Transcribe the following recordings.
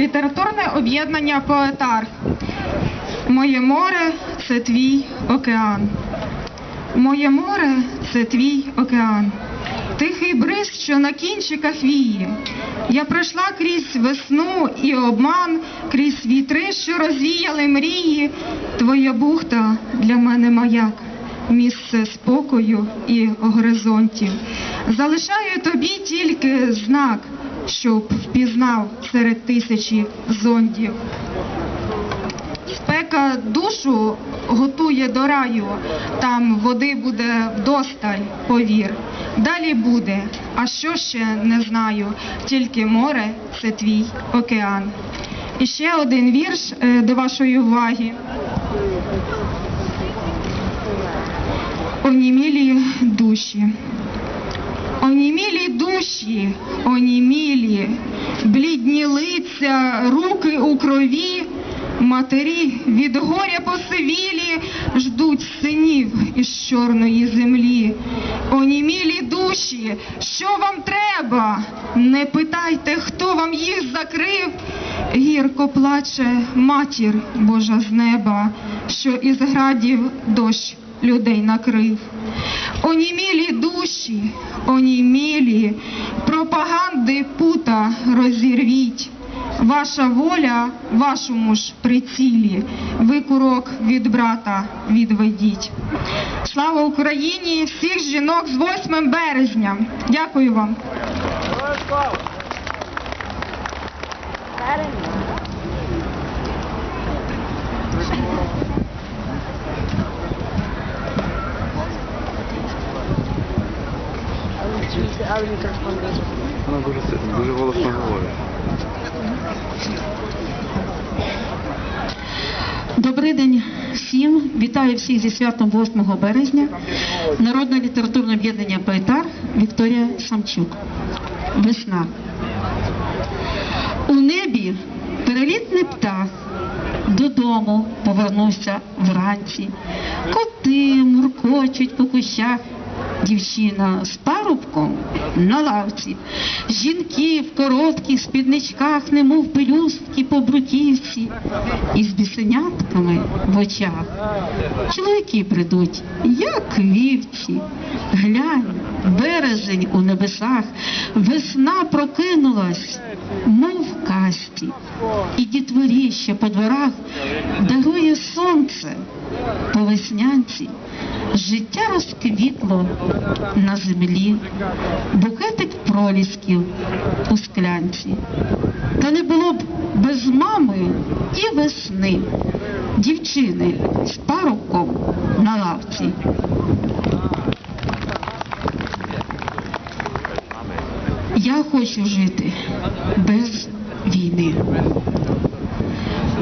Літературне об'єднання Поетар. Моє море це твій океан. Моє море це твій океан. Тихий бриз, що на кінчиках віє. Я пройшла крізь весну і обман, крізь вітри, що розвіяли мрії. Твоя бухта для мене маяк, місце спокою і горизонтів. Залишаю тобі тільки знак, щоб впізнав серед тисячі зондів. Спека душу готує до раю, там води буде вдосталь, повір. Далі буде, а що ще не знаю, тільки море це твій океан. І ще один вірш е, до вашої уваги. Онімілі душі. Онімілі душі, онімілі, блідні лиця, руки у крові, матері від горя посивілі ждуть синів із чорної землі. Онімілі душі, що вам треба? Не питайте, хто вам їх закрив. Гірко плаче матір Божа з неба, що із градів дощ людей накрив. Онімілі душі, онімілі, пропаганди пута розірвіть. Ваша воля вашому ж прицілі, ви курок від брата відведіть. Слава Україні! Всіх жінок з 8 березня. Дякую вам. Вона дуже, си- дуже голосно говорить. Добрий день всім. Вітаю всіх зі святом 8 березня. Народне літературне об'єднання Поетар Вікторія Самчук. Весна. У небі перелітний птах. Додому повернувся вранці. Коти муркочуть по кущах. Дівчина з парубком на лавці. Жінки в коротких спідничках, немов пелюстки по бруківці, і з бісенятками в очах. Чоловіки прийдуть, як вівці. Глянь, березень у небесах, весна прокинулась, мов касті, і дітворі ще по дворах дарує сонце веснянці. Життя розквітло на землі, букетик пролісків у склянці. Та не було б без мами і весни, дівчини з парубком на лавці. Я хочу жити без війни.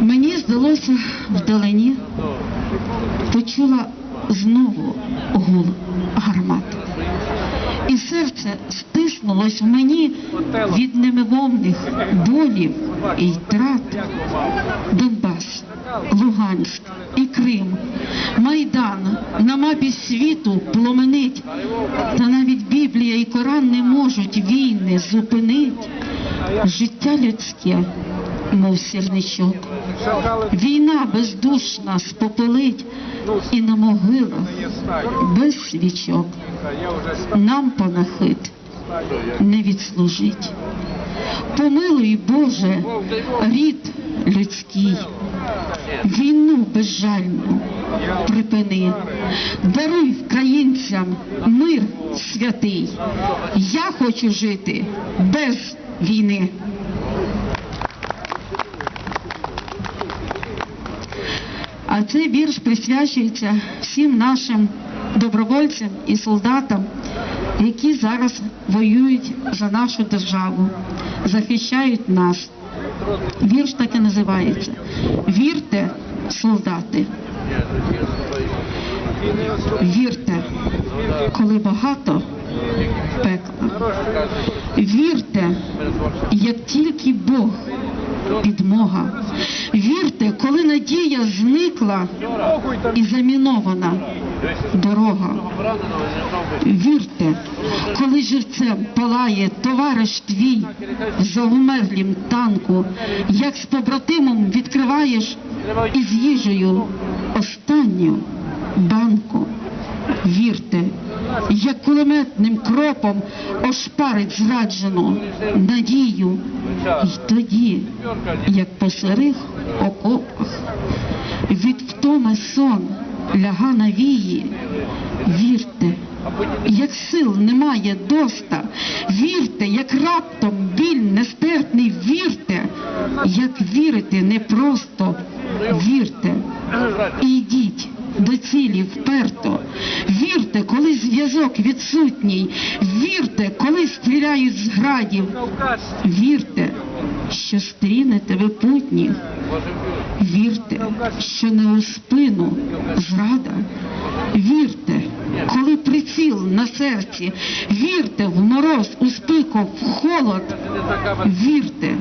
Мені здалося вдалині, почула знову гул гармат. І серце стиснулось в мені від немивомних болів і втрат. Донбас, Луганськ і Крим, Майдан на мапі світу пломенить, та навіть Біблія і Коран не можуть війни зупинить. Життя людське, мов сірничок. Війна бездушна спопелить і на могилах без свічок. Нам панахид не відслужить. Помилуй, Боже, рід людський, війну безжальну припини, даруй українцям мир святий. Я хочу жити без війни. А цей вірш присвячується всім нашим добровольцям і солдатам, які зараз воюють за нашу державу, захищають нас. Вірш так і називається. Вірте, солдати. Вірте, коли багато пекла. Вірте, як тільки Бог підмога. Вірте, зникла і замінована дорога. Вірте, коли живцем палає товариш твій за умерлім танку, як з побратимом відкриваєш із їжею останню банку. Вірте, як кулеметним кропом ошпарить зраджену надію, і тоді, як по сирих окопах, від втоми сон ляга на вії, вірте, як сил немає доста, вірте, як раптом біль нестерпний, вірте, як вірити непросто, вірте, і йдіть до цілі вперто. Вірте, зв'язок відсутній, вірте, коли стріляють з градів, вірте, що стрінете ви путніх, вірте, що не у спину зрада, вірте, коли приціл на серці, вірте в мороз, у спеку, в холод, вірте,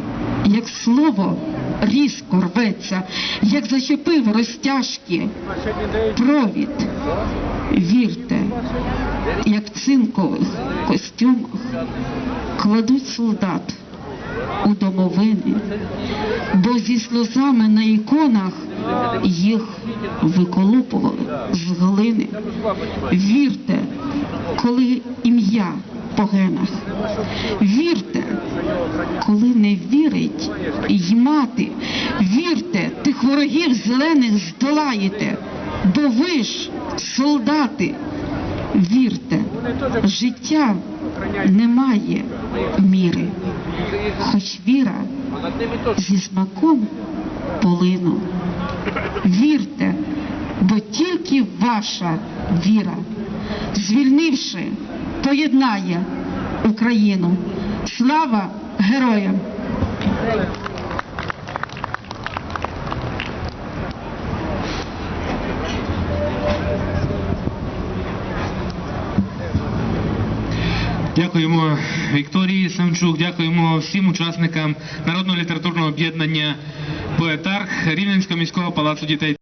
як слово різко рветься, як зачепив розтяжки провід, вірте, як в цинкових костюмах кладуть солдат у домовини, бо зі сльозами на іконах їх виколупували з глини. Вірте, коли ім'я по генах. Вірте, коли не вірить й мати. Вірте, тих ворогів зелених здолаєте, бо ви ж солдати. Вірте, життя немає міри, хоч віра зі смаком полину. Вірте, бо тільки ваша віра, звільнивши, поєднає Україну. Слава героям! Дякуємо Вікторії Самчук, дякуємо всім учасникам народного літературного об'єднання Поетарх Рівненського міського палацу дітей.